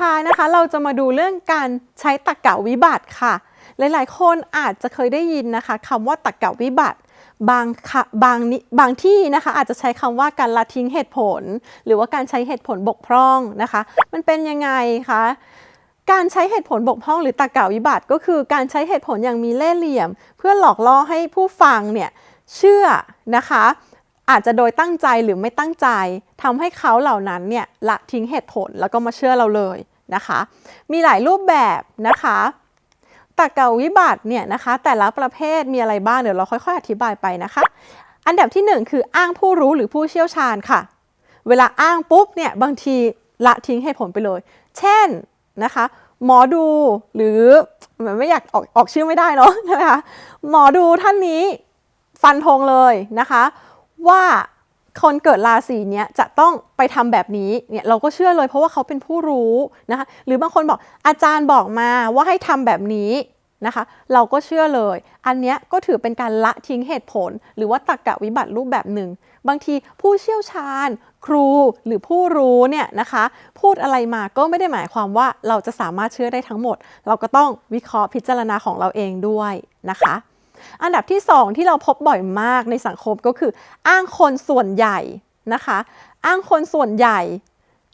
ท้ายนะคะ เราจะมาดูเรื่องการใช้ตรรกะวิบัติค่ะ หลายๆ คนอาจจะเคยได้ยินนะคะคำว่าตรรกะวิบัติบางค่ะบางนิบางที่นะคะอาจจะใช้คำว่าการละทิ้งเหตุผล หรือว่าการใช้เหตุผลบกพร่องนะคะ มันเป็นยังไงคะการใช้เหตุผลบกพร่องหรือตรรกะวิบัติ ก็คือการใช้เหตุผลอย่างมีเล่ห์เหลี่ยม เพื่อหลอกล่อให้ผู้ฟังเนี่ยเชื่อนะคะ อาจจะโดยตั้งใจหรือไม่ตั้งใจทำให้เขาเหล่านั้นเนี่ยละทิ้งเหตุผลแล้วก็มาเชื่อเราเลยนะคะ มีหลายรูปแบบนะคะตรรกะวิบัติเนี่ยนะคะ แต่ละประเภทมีอะไรบ้างเดี๋ยวเราค่อยๆ อธิบายไปนะคะ อันดับที่หนึ่งคืออ้างผู้รู้หรือผู้เชี่ยวชาญค่ะ เวลาอ้างปุ๊บเนี่ยบางทีละทิ้งเหตุผลไปเลย เช่นนะคะ หมอดูหรือไม่อยากออกออกชื่อไม่ได้เนาะนะคะหมอดูท่านนี้ฟันธงเลยนะคะ ว่าคนเกิดราศีเนี้ยจะต้องไปทำแบบนี้เนี่ยเราก็เชื่อเลย เพราะว่าเขาเป็นผู้รู้นะคะหรือบางคนบอกอาจารย์บอกมาว่าให้ทำแบบนี้นะคะ เราก็เชื่อเลย อันเนี้ยก็ถือเป็นการละทิ้งเหตุผล หรือว่าตรรกะวิบัติรูปแบบหนึ่ง บางทีผู้เชี่ยวชาญ ครูหรือผู้รู้เนี่ยนะคะ พูดอะไรมาก็ไม่ได้หมายความว่าเราจะสามารถเชื่อได้ทั้งหมด เราก็ต้องวิเคราะห์พิจารณาของเราเองด้วยนะคะ อันดับที่ 2 ที่เราพบบ่อยมากในสังคมก็คือ อ้างคนส่วนใหญ่นะคะ อ้างคนส่วนใหญ่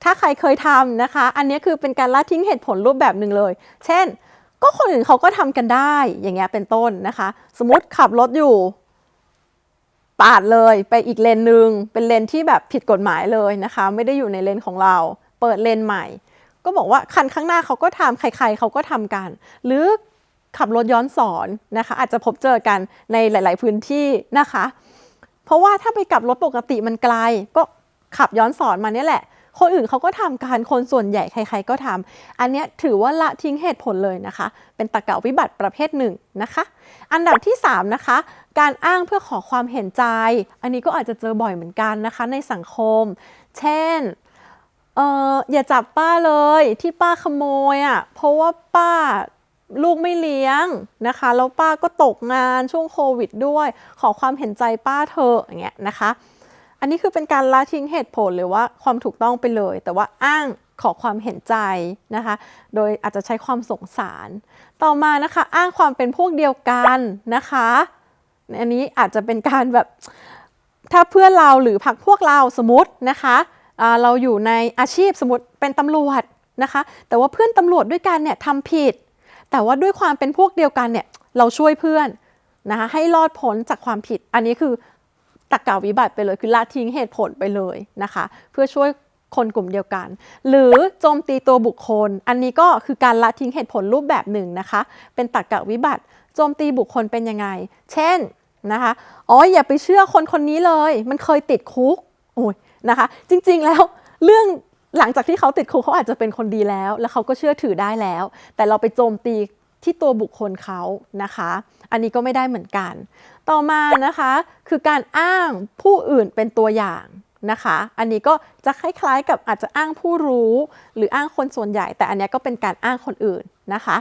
ถ้าใครเคยทำนะคะ อันนี้คือเป็นการละทิ้งเหตุผลรูปแบบหนึ่งเลย เช่น ก็คนอื่นเขาก็ทำกันได้อย่างเงี้ยเป็นต้นนะคะ สมมติขับรถอยู่ปาดเลยไปอีกเลนหนึ่งเป็นเลนที่แบบผิดกฎหมายเลยนะคะ ไม่ได้อยู่ในเลนของเรา เปิดเลนใหม่ ก็บอกว่าคันข้างหน้าเขาก็ทำใคร ๆเขาก็ทำกัน หรือ ขับรถย้อนสอนนะคะ อาจจะพบเจอกันในหลาย ๆ พื้นที่นะคะ เพราะว่าถ้าไปกลับรถปกติมันไกล ก็ขับย้อนสอนมาเนี่ยแหละ คนอื่นเขาก็ทำการคนส่วนใหญ่ใคร ๆ ก็ทำอันนี้ถือว่าละทิ้งเหตุผลเลยนะคะ เป็นตะกะวิบัติประเภทหนึ่งนะคะ อันดับที่ 3 นะคะ การอ้างเพื่อขอความเห็นใจ อันนี้ก็อาจจะเจอบ่อยเหมือนกันนะคะ ในสังคม เช่นเอออย่าจับป้าเลยที่ป้าขโมยอะ่ะเพราะว่าป้า ลูกไม่เลี้ยงนะคะ แล้วป้าก็ตกงานช่วงโควิดด้วย ขอความเห็นใจป้าเธออย่างเงี้ยนะคะ อันนี้คือเป็นการละทิ้งเหตุผลหรือว่าความถูกต้องไปเลย แต่ว่าอ้างขอความเห็นใจนะคะ โดยอาจจะใช้ความสงสาร ต่อมานะคะ อ้างความเป็นพวกเดียวกันนะคะ อันนี้อาจจะเป็นการแบบถ้าเพื่อนเราหรือพักพวกเราสมมตินะคะเราอยู่ในอาชีพสมมติเป็นตำรวจนะคะ แต่ว่าเพื่อนตำรวจด้วยกันเนี่ยทำผิด แต่ว่าด้วยความเป็นพวกเดียวกันเนี่ยเราช่วยเพื่อนนะคะให้รอดพ้นจากความผิด อันนี้คือตะกาวิบัติไปเลยคือละทิ้งเหตุผลไปเลยนะคะ เพื่อช่วยคนกลุ่มเดียวกัน หรือโจมตีตัวบุคคล อันนี้ก็คือการละทิ้งเหตุผลรูปแบบหนึ่งนะคะ เป็นตะกะวิบัติ โจมตีบุคคลเป็นยังไง เช่นนะคะอ๋ออย่าไปเชื่อคนคนนี้เลย มันเคยติดคุกโอ้ยนะคะ จริงๆแล้วเรื่อง หลังจากที่เขาติดคุกเขาอาจจะเป็นคนดีแล้ว แล้วเขาก็เชื่อถือได้แล้ว แต่เราไปโจมตีที่ตัวบุคคลเขานะคะ อันนี้ก็ไม่ได้เหมือนกัน ต่อมานะคะคือการอ้างผู้อื่นเป็นตัวอย่างนะคะ อันนี้ก็จะคล้ายๆกับอาจจะอ้างผู้รู้ หรืออ้างคนส่วนใหญ่ แต่อันนี้ก็เป็นการอ้างคนอื่นนะคะ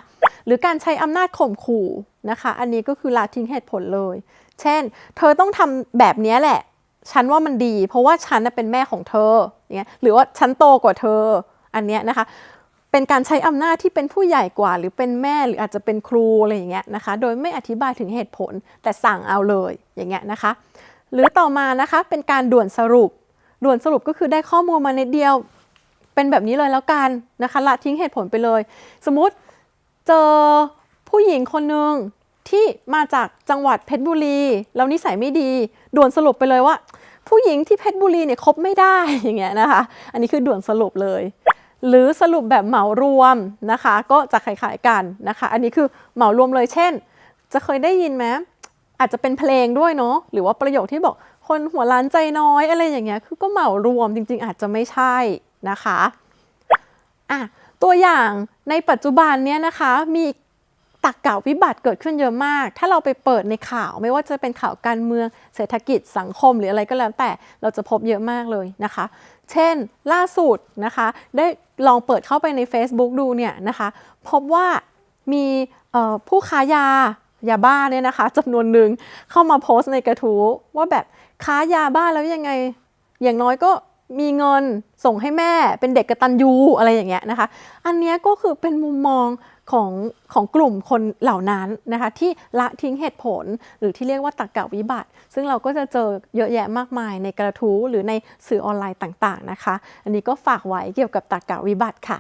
หรือการใช้อำนาจข่มขู่นะคะ อันนี้ก็คือละทิ้งเหตุผลเลย เช่น เธอต้องทำแบบนี้แหละ ฉันว่ามันดี เพราะว่าฉันเป็นแม่ของเธออย่างเงี้ยหรือว่าฉันโตกว่าเธออันเนี้ยนะคะเป็นการใช้อำนาจที่เป็นผู้ใหญ่กว่า หรือเป็นแม่หรืออาจจะเป็นครูอะไรอย่างเงี้ยนะคะ โดยไม่อธิบายถึงเหตุผลแต่สั่งเอาเลยอย่างเงี้ยนะคะ หรือต่อมานะคะเป็นการด่วนสรุป ด่วนสรุปก็คือได้ข้อมูลมาในเดียว เป็นแบบนี้เลยแล้วกันนะคะละทิ้งเหตุผลไปเลย สมมุติเจอผู้หญิงคนหนึ่งที่มาจากจังหวัดเพชรบุรีแล้วนิสัยไม่ดี ด่วนสรุปไปเลยว่า ผู้หญิงที่เพชรบุรีเนี่ยคบไม่ได้อย่างเงี้ยนะคะ อันนี้คือด่วนสรุปเลย หรือสรุปแบบเหมารวมนะคะ ก็จะคล้ายๆกันนะคะ อันนี้คือเหมารวมเลยเช่น จะเคยได้ยินไหมอาจจะเป็นเพลงด้วยเนาะหรือว่าประโยคที่บอกคนหัวล้านใจน้อยอะไรอย่างเงี้ยคือก็เหมารวมจริง ๆ อาจจะไม่ใช่นะคะอะตัวอย่างในปัจจุบันเนี้ยนะคะมี ตักกะวิบัติเกิดขึ้นเยอะมาก ถ้าเราไปเปิดในข่าวไม่ว่าจะเป็นข่าวการเมืองเศรษฐกิจสังคมหรืออะไรก็แล้วแต่เราจะพบเยอะมากเลยนะคะ เช่น ล่าสุดนะคะ ได้ลองเปิดเข้าไปใน Facebook ดูเนี่ยนะคะ พบว่ามีผู้ค้ายายาบ้าเนี่ยนะคะจำนวนหนึ่งเข้ามาโพสต์ในกระทู้ว่าแบบค้ายาบ้าแล้วยังไง อย่างน้อยก็มีเงินส่งให้แม่เป็นเด็กกระตัญญูอะไรอย่างเงี้ยนะคะ อันนี้ก็คือเป็นมุมมอง ของของกลุ่มคนเหล่านั้นนะคะที่ละทิ้งเหตุผล หรือที่เรียกว่าตรรกะวิบัติ ซึ่งเราก็จะเจอเยอะแยะมากมายในกระทู้หรือในสื่อออนไลน์ต่างๆนะคะ อันนี้ก็ฝากไว้เกี่ยวกับตรรกะวิบัติค่ะ